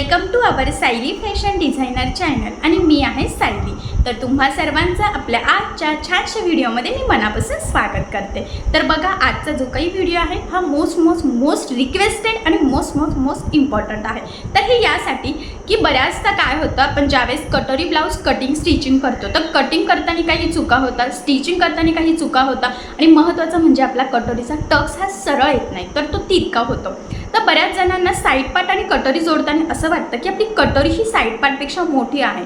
Welcome to our Sayali fashion designer channel. आणि मी आहे सायली. तर तुम्हा सर्वांचं आपल्या आजच्या छानशा व्हिडिओमध्ये मी मनापासून स्वागत करते. तर बघा आजचा जो काही व्हिडिओ आहे हा मोस्ट मोस्ट मोस्ट रिक्वेस्टेड आणि मोस्ट मोस्ट मोस्ट इम्पॉर्टंट आहे. तर हे यासाठी की बऱ्याचदा काय होतं आपण ज्यावेळेस कटोरी ब्लाऊज कटिंग स्टिचिंग करतो तर कटिंग करताना काही चुका होतात स्टिचिंग करताना काही चुका होतात आणि महत्त्वाचं म्हणजे आपला कटोरीचा टक्स हा सरळ येत नाही तर तो तितका होतो. तर बऱ्याच जणांना साईड पार्ट आणि कटोरी जोडताना असं वाटतं की आपली कटोरी ही साईड पार्टपेक्षा मोठी आहे.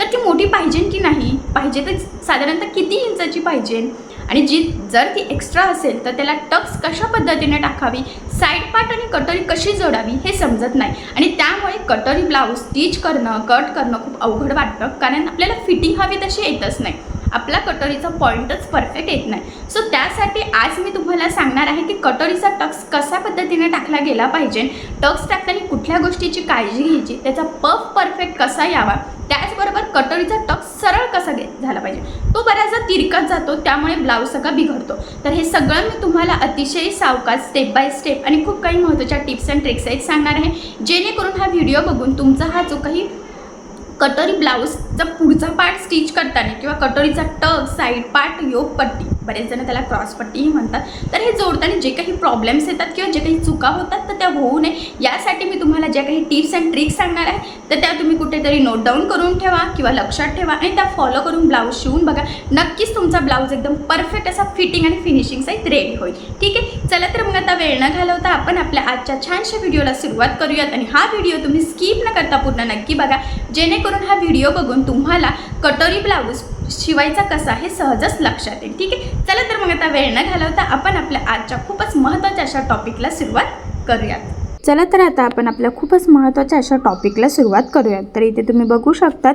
तर ती मोठी पाहिजे की नाही? पाहिजे तर साधारणतः किती इंचाची पाहिजे? आणि जी जर ती एक्स्ट्रा असेल तर त्याला टक्स कशा पद्धतीने टाकावी? साईड पार्ट आणि कटोरी कशी जोडावी हे समजत नाही. आणि त्यामुळे कटोरी ब्लाऊज स्टिच करणं कट करणं खूप अवघड वाटतं. कारण आपल्याला फिटिंग हवी तशी येतच नाही. आपला कटोरीचा पॉईंटच परफेक्ट येत नाही. सो त्यासाठी आज मी तुम्हाला सांगणार आहे की कटोरीचा टक्स कशा पद्धतीने टाकला गेला पाहिजे टक्स टाकताना कुठल्या गोष्टीची काळजी घ्यायची त्याचा पफ परफेक्ट कसा यावा त्याचबरोबर कटोरीचा टक्स सरळ कसा घे झाला पाहिजे. तो बऱ्याचदा तिरकत जातो त्यामुळे ब्लाऊज सगळा बिघडतो. तर हे सगळं मी तुम्हाला अतिशय सावकाश स्टेप बाय स्टेप आणि खूप काही महत्त्वाच्या टिप्स अँड ट्रिक्स आहेत सांगणार आहे. जेणेकरून हा व्हिडिओ बघून तुमचा हा जो काही कटोरी ब्लाऊजचा पुढचा पार्ट स्टिच करताना किंवा कटोरीचा टक साईड पार्ट योग पट्टी बरेच जण त्याला क्रॉसपट्टीही म्हणतात. तर हे जोडताना जे काही प्रॉब्लेम्स येतात किंवा जे काही चुका होतात तर त्या होऊ नये. यासाठी मी तुम्हाला ज्या काही टिप्स अँड ट्रिक्स सांगणार आहे तर त्या तुम्ही कुठेतरी नोट डाऊन करून ठेवा किंवा लक्षात ठेवा आणि त्या फॉलो करून ब्लाऊज शिवून बघा. नक्कीच तुमचा ब्लाऊज एकदम परफेक्ट असा फिटिंग आणि फिनिशिंग सहित रेडी होईल. ठीक आहे? चला तर मग आता वेळ न घालवता आपण आपल्या आजच्या छानशा व्हिडिओला सुरुवात करूयात आणि हा व्हिडिओ तुम्ही स्किप न करता पूर्ण नक्की बघा. जेणेकरून हा व्हिडिओ बघून तुम्हाला कटोरी ब्लाऊज शिवायचा कसा हे सहजच लक्षात येईल. ठीक आहे? चला तर मग आता वेळ न घालवता आपण आपल्या आजच्या खूपच महत्त्वाच्या अशा टॉपिकला सुरुवात करूयात. चला तर आता आपण आपल्या खूपच महत्त्वाच्या अशा टॉपिकला सुरुवात करूयात. तर इथे तुम्ही बघू शकतात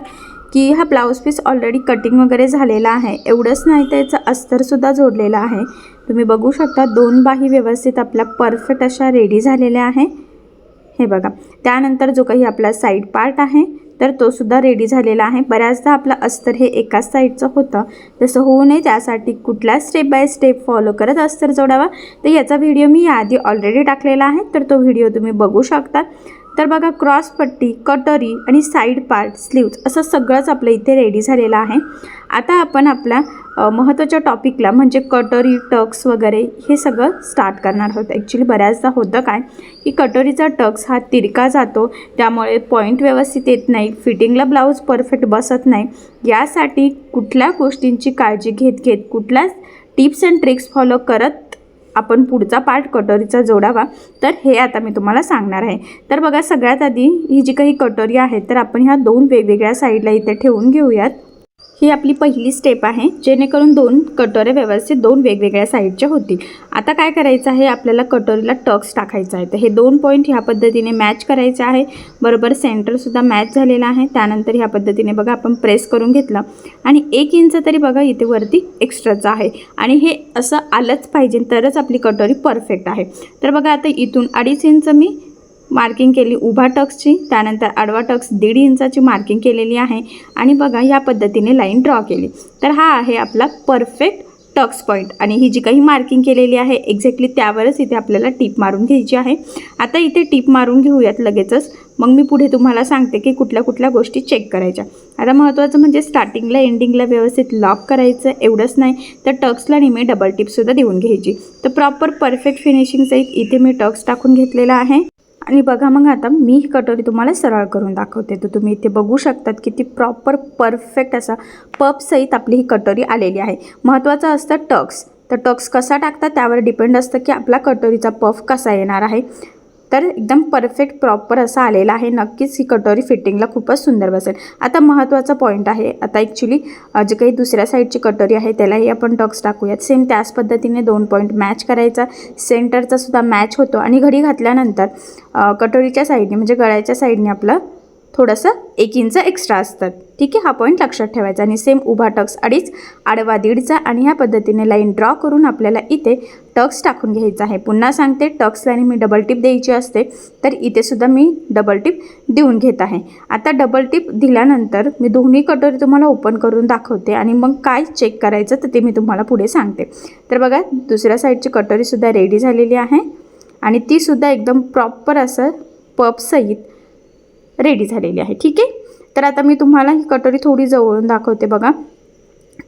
की हा ब्लाऊज पीस ऑलरेडी कटिंग वगैरे झालेला आहे. एवढंच नाही तर याचं अस्तरसुद्धा जोडलेलं आहे. तुम्ही बघू शकता दोन बाही व्यवस्थित आपल्या परफेक्ट अशा रेडी झालेल्या आहे. हे बघा. त्यानंतर जो काही आपला साईड पार्ट आहे तर तो सुद्धा रेडी झालेला आहे. बऱ्याचदा आपलं अस्तर हे एकाच साईडचं होतं. तसं होऊ नये त्यासाठी कुठला स्टेप बाय स्टेप फॉलो करत अस्तर जोडावा. तर याचा व्हिडिओ मी याआधी ऑलरेडी टाकलेला आहे. तर तो व्हिडिओ तुम्ही बघू शकता. तर बघा क्रॉस पट्टी कटोरी आणि साईड पार्ट स्लीव्ज असं सगळंच आपलं इथे रेडी झालेलं आहे. आता आपण आपल्या महत्त्वाच्या टॉपिकला म्हणजे कटोरी टक्स वगैरे हे सगळं स्टार्ट करणार आहोत. ॲक्च्युली बऱ्याचदा होतं काय की कटोरीचा टक्स हा तिरका जातो त्यामुळे पॉईंट व्यवस्थित येत नाही फिटिंगला ब्लाऊज परफेक्ट बसत नाही. यासाठी कुठल्या गोष्टींची काळजी घेत घेत कुठल्याच टिप्स अँड ट्रिक्स फॉलो करत आपण पुढचा पार्ट कटोरीचा जोडावा. तर हे आता मी तुम्हाला सांगणार आहे. तर बघा सगळ्यात आधी ही जी काही कटोरी आहे तर आपण ह्या दोन वेगवेगळ्या साईडला इथे ठेवून घेऊयात. ही आपली पहिली स्टेप आहे जेणेकरून दोन कटोऱ्या व्यवस्थित दोन वेगवेगळ्या साईडच्या होतील. आता काय करायचं आहे आपल्याला कटोरीला टक्स टाकायचा आहे. तर हे दोन पॉईंट ह्या पद्धतीने मॅच करायचे आहे. बरोबर सेंटरसुद्धा मॅच झालेला आहे. त्यानंतर ह्या पद्धतीने बघा आपण प्रेस करून घेतलं. आणि एक इंच तरी बघा इथे वरती एक्स्ट्राचं आहे. आणि हे असं आलंच पाहिजे तरच आपली कटोरी परफेक्ट आहे. तर बघा आता इथून अडीच इंच मी मार्किंग केली उभा टक्सची त्यानंतर आडवा टक्स दीड इंचाची मार्किंग केलेली आहे. आणि बघा या पद्धतीने लाईन ड्रॉ केली. तर हा आहे आपला परफेक्ट टक्स पॉईंट. आणि ही जी काही मार्किंग केलेली आहे एक्झॅक्टली त्यावरच इथे आपल्याला टीप मारून घ्यायची आहे. आता इथे टीप मारून घेऊयात लगेचच. मग मी पुढे तुम्हाला सांगते की कुठल्या कुठल्या गोष्टी चेक करायच्या. आता महत्त्वाचं म्हणजे स्टार्टिंगला एंडिंगला व्यवस्थित लॉक करायचं एवढंच नाही. तर टक्सला नेहमी डबल टिपसुद्धा देऊन घ्यायची. तर प्रॉपर परफेक्ट फिनिशिंगचं एक इथे मी टक्स टाकून घेतलेला आहे. आणि बघा मग आता मी ही कटोरी तुम्हाला सरळ करून दाखवते. तर तुम्ही इथे बघू शकतात की ती प्रॉपर परफेक्ट असा पपसहित आपली ही कटोरी आलेली आहे. महत्त्वाचं असतं टक्स. तर टक्स कसा टाकतात त्यावर डिपेंड असतं की आपला कटोरीचा पफ कसा येणार आहे. तर एकदम परफेक्ट प्रॉपर असा आलेला आहे. नक्कीच ही कटोरी फिटिंगला खूपच सुंदर बसेल. आता महत्त्वाचा पॉईंट आहे. आता ॲक्च्युली जे काही दुसऱ्या साईडची कटोरी आहे त्यालाही आपण टक्स टाकूयात. सेम त्याच पद्धतीने दोन पॉईंट मॅच करायचा. सेंटरचा सुद्धा मॅच होतो. आणि घडी घातल्यानंतर कटोरीच्या साईडने म्हणजे गळ्याच्या साईडने आपलं थोडंसं एक इंच एक्स्ट्रा असतात. ठीक आहे? हा पॉईंट लक्षात ठेवायचा. आणि सेम उभा टक्स अडीच आडवा दीडचा. आणि ह्या पद्धतीने लाईन ड्रॉ करून आपल्याला इथे टक्स टाकून घ्यायचा आहे. पुन्हा सांगते टक्स लाईन मी डबल टिप द्यायची असते तर इथेसुद्धा मी डबल टिप देऊन घेत आहे. आता डबल टिप दिल्यानंतर मी दोन्ही कटोरी तुम्हाला ओपन करून दाखवते. आणि मग काय चेक करायचं तर ते मी तुम्हाला पुढे सांगते. तर बघा दुसऱ्या साईडची कटोरीसुद्धा रेडी झालेली आहे. आणि तीसुद्धा एकदम प्रॉपर असं पपसहित रेडी झालेली आहे ठीक आहे? तर आता मी तुम्हाला ही कटोरी थोडी जवळून दाखवते बघा.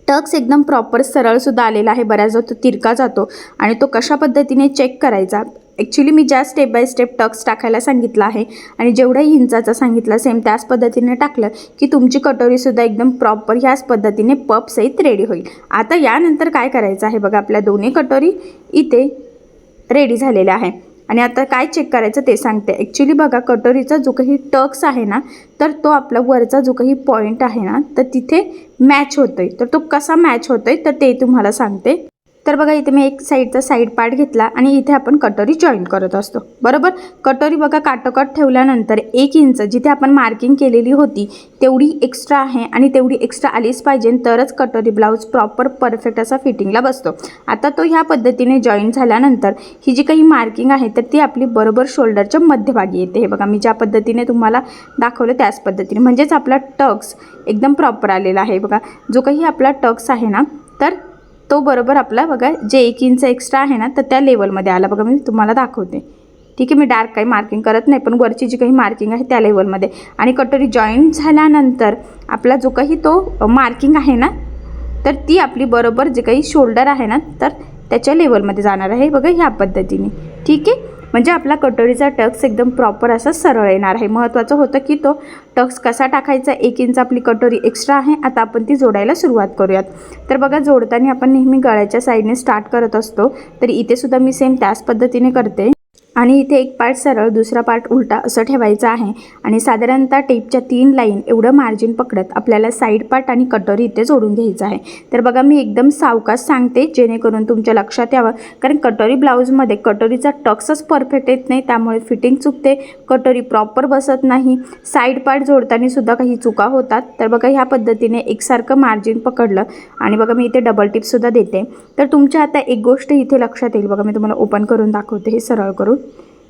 टक्स एकदम प्रॉपर सरळसुद्धा आलेला आहे. बऱ्याचदा तो तिरका जातो आणि तो कशा पद्धतीने चेक करायचा? ॲक्च्युली मी ज्या स्टेप बाय स्टेप टक्स टाकायला सांगितलं आहे आणि जेवढाही इंचाचा सांगितलं सेम त्याच पद्धतीने टाकलं की तुमची कटोरीसुद्धा एकदम प्रॉपर ह्याच पद्धतीने पपसहित रेडी होईल. आता यानंतर काय करायचं आहे बघा आपल्या दोन्ही कटोरी इथे रेडी झालेल्या आहे. आणि आता काय चेक करायचं ते सांगते. ॲक्च्युली बघा कटोरीचा जो काही टक्स आहे ना तर तो आपला वरचा जो काही पॉईंट आहे ना तर तिथे मॅच होतोय. तर तो कसा मॅच होतोय तर ते तुम्हाला सांगते. तर बघा इथे मी एक साईडचा साईड पार्ट घेतला आणि इथे आपण कटोरी जॉईन करत असतो. बरोबर? कटोरी बघा काटोकाट ठेवल्यानंतर एक इंच जिथे आपण मार्किंग केलेली होती तेवढी एक्स्ट्रा आहे आणि तेवढी एक्स्ट्रा आलीच पाहिजे तरच कटोरी ब्लाऊज प्रॉपर परफेक्ट असा फिटिंगला बसतो. आता तो ह्या पद्धतीने जॉईन झाल्यानंतर ही जी काही मार्किंग आहे तर ती आपली बरोबर शोल्डरच्या मध्यभागी येते. हे बघा मी ज्या पद्धतीने तुम्हाला दाखवलं त्याच पद्धतीने. म्हणजेच आपला टक्स एकदम प्रॉपर आलेला आहे. बघा जो काही आपला टक्स आहे ना तर तो बरोबर आपला बघा जे एक इंच एक्स्ट्रा आहे ना तर त्या लेवलमध्ये आला. बघा मी तुम्हाला दाखवते. ठीक आहे मी डार्क काही मार्किंग करत नाही पण वरची जी काही मार्किंग आहे त्या लेवलमध्ये आणि कटोरी जॉईन झाल्यानंतर आपला जो काही तो मार्किंग आहे ना तर ती आपली बरोबर जे काही शोल्डर आहे ना तर त्याच्या लेवलमध्ये जाणार आहे. बघा ह्या पद्धतीने. ठीक आहे? म्हणजे आपला कटोरीचा टक्स एकदम प्रॉपर असा सरळ येणार आहे. महत्त्वाचं होतं की तो टक्स कसा टाकायचा? एक इंच आपली कटोरी एक्स्ट्रा आहे. आता आपण ती जोडायला सुरुवात करूयात. तर बघा जोडताना आपण नेहमी गळ्याच्या साईडने स्टार्ट करत असतो. तर इथे सुद्धा मी सेम त्याच पद्धतीने करते. आणि इथे एक पार्ट सरळ दुसरा पार्ट उलटा असं ठेवायचा आहे. आणि साधारणतः टेपच्या तीन लाईन एवढं मार्जिन पकडत आपल्याला साईड पार्ट आणि कटोरी इथे जोडून घ्यायचं आहे. तर बघा मी एकदम सावकाश सांगते जेणेकरून तुमच्या लक्षात यावं. कारण कटोरी ब्लाऊजमध्ये कटोरीचा टक्सच परफेक्ट येत नाही त्यामुळे फिटिंग चुकते. कटोरी प्रॉपर बसत नाही. साईड पार्ट जोडताना सुद्धा काही चुका होतात. तर बघा ह्या पद्धतीने एकसारखं मार्जिन पकडलं. आणि बघा मी इथे डबल टिपसुद्धा देते. तर तुमच्या आता एक गोष्ट इथे लक्षात येईल. बघा मी तुम्हाला ओपन करून दाखवते. हे सरळ करून.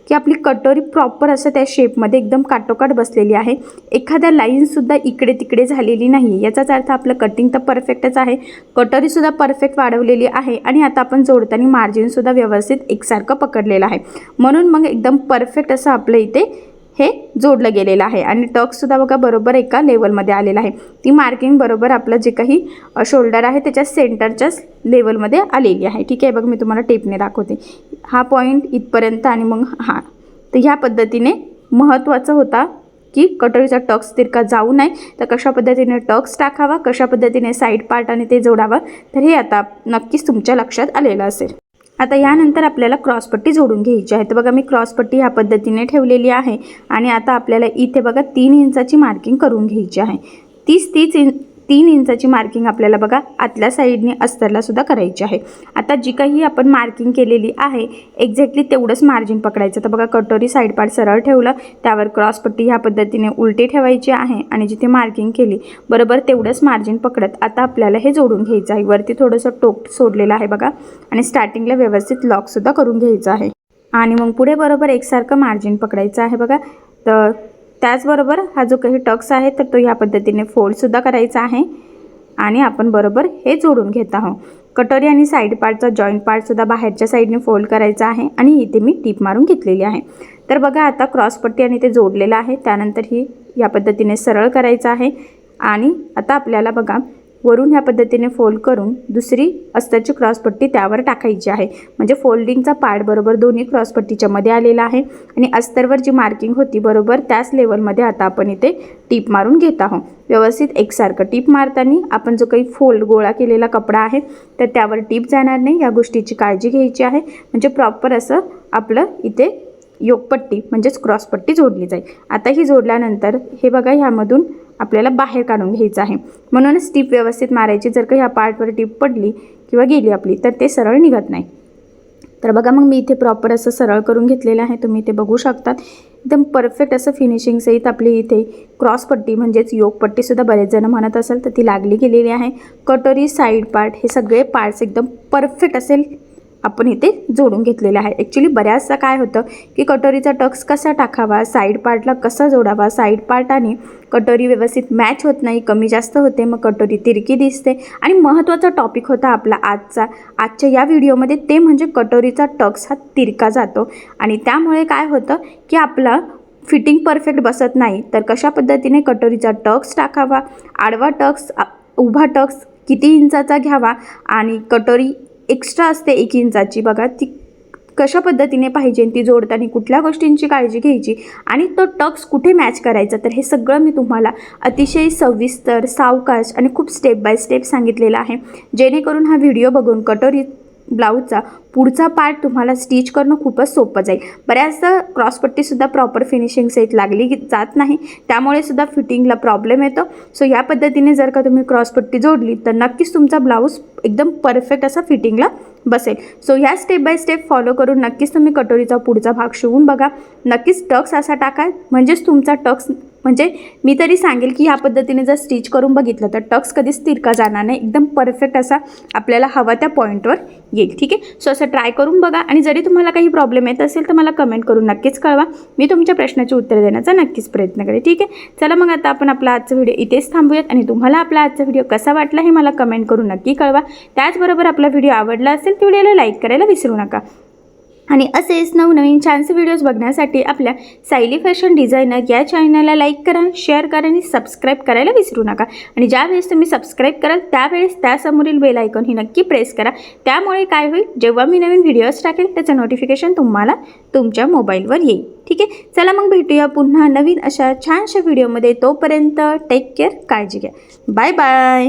की आपली कटोरी प्रॉपर असं त्या शेपमध्ये एकदम काटोकाट बसलेली आहे. एखाद्या लाईनसुद्धा इकडे तिकडे झालेली नाही याचाच अर्थ आपलं कटिंग तर परफेक्टच आहे. कटोरीसुद्धा परफेक्ट वाढवलेली आहे आणि आता आपण जोडताना मार्जिनसुद्धा व्यवस्थित एकसारखं पकडलेलं आहे. म्हणून मग एकदम परफेक्ट असं आपलं इथे हे जोडलं गेलेलं आहे. आणि टक्ससुद्धा बघा बरोबर एका लेवलमध्ये आलेलं आहे. ती मार्किंग बरोबर आपलं जे काही शोल्डर आहे त्याच्या सेंटरच्याच लेवलमध्ये आलेली आहे. ठीक आहे बघ मी तुम्हाला टेपने दाखवते. हा पॉईंट इथपर्यंत आणि मग हा. तर ह्या पद्धतीने महत्त्वाचं होता की कटोरीचा टक्स तिरका जाऊ नये. तर कशा पद्धतीने टक्स टाकावा कशा पद्धतीने साईड पार्ट आणि ते जोडावं तर हे आता नक्कीच तुमच्या लक्षात आलेलं असेल. आता यानंतर आपल्याला क्रॉसपट्टी जोडून घ्यायची आहे. तर बघा मी क्रॉसपट्टी ह्या पद्धतीने ठेवलेली आहे आणि आता आपल्याला इथे बघा तीन इंचाची मार्किंग करून घ्यायची आहे. तीस तीस इंच तीन इंचाची मार्किंग आपल्याला बघा आतल्या साईडने अस्तरला सुद्धा करायची आहे. आता जी काही आपण मार्किंग केलेली आहे एक्झॅक्टली तेवढंच मार्जिन पकडायचं. तर बघा कटोरी साईड पार्ट सरळ ठेवलं त्यावर क्रॉसपट्टी ह्या पद्धतीने उलटी ठेवायची आहे आणि जिथे मार्किंग केली बरोबर तेवढंच मार्जिन पकडत आता आपल्याला हे जोडून घ्यायचं आहे. वरती थोडंसं टोक सोडलेलं आहे बघा आणि स्टार्टिंगला व्यवस्थित लॉकसुद्धा करून घ्यायचं आहे. आणि मग पुढे बरोबर एकसारखं मार्जिन पकडायचं आहे बघा. तर त्याचबरोबर हा जो काही टक्स आहे तर तो ह्या पद्धतीने फोल्डसुद्धा करायचा आहे. आणि आपण बरोबर हे जोडून घेत आहोत. कटोरी आणि साईड पार्टचा जॉईंट पार्टसुद्धा बाहेरच्या साईडने फोल्ड करायचा आहे आणि इथे मी टीप मारून घेतलेली आहे. तर बघा आता क्रॉसपट्टी आणि ते जोडलेलं आहे. त्यानंतर ही या पद्धतीने सरळ करायचं आहे. आणि आता आपल्याला बघा वरून ह्या पद्धतीने फोल्ड करून दुसरी अस्ताची क्रॉसपट्टी त्यावर टाकायची आहे. म्हणजे फोल्डिंगचा पार्ट बरोबर दोन्ही क्रॉसपट्टीच्या मध्ये आलेला आहे. आणि अस्तरवर जी मार्किंग होती बरोबर त्याच लेवलमध्ये आता आपण इथे टीप मारून घेत आहोत. व्यवस्थित एकसारखं टीप मारताना आपण जो काही फोल्ड गोळा केलेला कपडा आहे तर त्यावर टीप जाणार नाही. या गोष्टीची काळजी घ्यायची आहे. म्हणजे प्रॉपर असं आपलं इथे योगपट्टी म्हणजेच क्रॉसपट्टी जोडली जाईल. आता ही जोडल्यानंतर हे बघा ह्यामधून आपल्याला बाहेर काढून घ्यायचं आहे. म्हणूनच टीप व्यवस्थित मारायची. जर का ह्या पार्टवर टीप पडली किंवा गेली आपली तर ते सरळ निघत नाही. तर बघा मग मी इथे प्रॉपर असं सरळ करून घेतलेलं आहे. तुम्ही इथे बघू शकतात. एकदम परफेक्ट असं फिनिशिंग सहित आपली इथे क्रॉसपट्टी म्हणजेच योगपट्टीसुद्धा बरेच जण म्हणत असेल तर ती लागली गेलेली आहे. कटोरी साईड पार्ट हे सगळे पार्ट्स एकदम परफेक्ट असेल. आपण इथे जोडून घेतलेले आहे. ॲक्च्युली बऱ्याचदा काय होतं की कटोरीचा टक्स कसा टाकावा साईड पार्टला कसा जोडावा साईड पार्ट आणि कटोरी व्यवस्थित मॅच होत नाही कमी जास्त होते मग कटोरी तिरकी दिसते. आणि महत्त्वाचा टॉपिक होता आपला आजचा. आजच्या या व्हिडिओमध्ये ते म्हणजे कटोरीचा टक्स हा तिरका जातो. आणि त्यामुळे काय होतं की आपला फिटिंग परफेक्ट बसत नाही. तर कशा पद्धतीने कटोरीचा टक्स टाकावा आडवा टक्स उभा टक्स किती इंचाचा घ्यावा आणि कटोरी एक्स्ट्रा असते एक इंचाची. बघा ती कशा पद्धतीने पाहिजे ती जोडताना कुठल्या गोष्टींची काळजी घ्यायची आणि तो टक्स कुठे मॅच करायचा? तर हे सगळं मी तुम्हाला अतिशय सविस्तर सावकाश आणि खूप स्टेप बाय स्टेप सांगितलेलं आहे. जेणेकरून हा व्हिडिओ बघून कटोरी ब्लाऊजचा पुढचा पार्ट तुम्हाला स्टिच करणं खूपच सोपं जाईल. बऱ्याचदा क्रॉसपट्टीसुद्धा प्रॉपर फिनिशिंग सेट लागली जात नाही त्यामुळे सुद्धा फिटिंगला प्रॉब्लेम येतो. सो या पद्धतीने जर का तुम्ही क्रॉसपट्टी जोडली तर नक्कीच तुमचा ब्लाऊज एकदम परफेक्ट असा फिटिंगला बसेल. सो ह्या स्टेप बाय स्टेप फॉलो करून नक्कीच तुम्ही कटोरीचा पुढचा भाग शिवून बघा. नक्कीच टक्स असा टाका म्हणजेच तुमचा टक्स म्हणजे मी तरी सांगेल की ह्या पद्धतीने जर स्टिच करून बघितलं तर टक्स कधीच तिरका जाणार नाही. एकदम परफेक्ट असा आपल्याला हवा त्या पॉईंटवर येईल. ठीक आहे? सो असं ट्राय करून बघा आणि जरी तुम्हाला काही प्रॉब्लेम येत असेल तर मला कमेंट करून नक्कीच कळवा. मी तुमच्या प्रश्नाची उत्तर देण्याचा नक्कीच प्रयत्न करेन. ठीक आहे? चला मग आता आपण आपला आजचा व्हिडिओ इथेच थांबूयात आणि तुम्हाला आपला आजचा व्हिडिओ कसा वाटला हे मला कमेंट करून नक्की कळवा. त्याचबरोबर आपला व्हिडिओ आवडला असेल तर व्हिडिओला लाईक करायला विसरू नका. आणि असेच नवनवीन छानसे व्हिडिओज बघण्यासाठी आपल्या सायली फॅशन डिझायनर या चॅनलला लाईक करा शेअर करा आणि सबस्क्राईब करायला विसरू नका. आणि ज्यावेळेस तुम्ही सबस्क्राईब कराल त्यावेळेस त्यासमोरील बेल आयकॉन ही नक्की प्रेस करा. त्यामुळे काय होईल जेव्हा मी नवीन व्हिडिओज टाकेल त्याचं नोटिफिकेशन तुम्हाला तुमच्या मोबाईलवर येईल. ठीक आहे? चला मग भेटूया पुन्हा नवीन अशा छानशा व्हिडिओमध्ये तोपर्यंत टेक केअर काळजी घ्या. Bye bye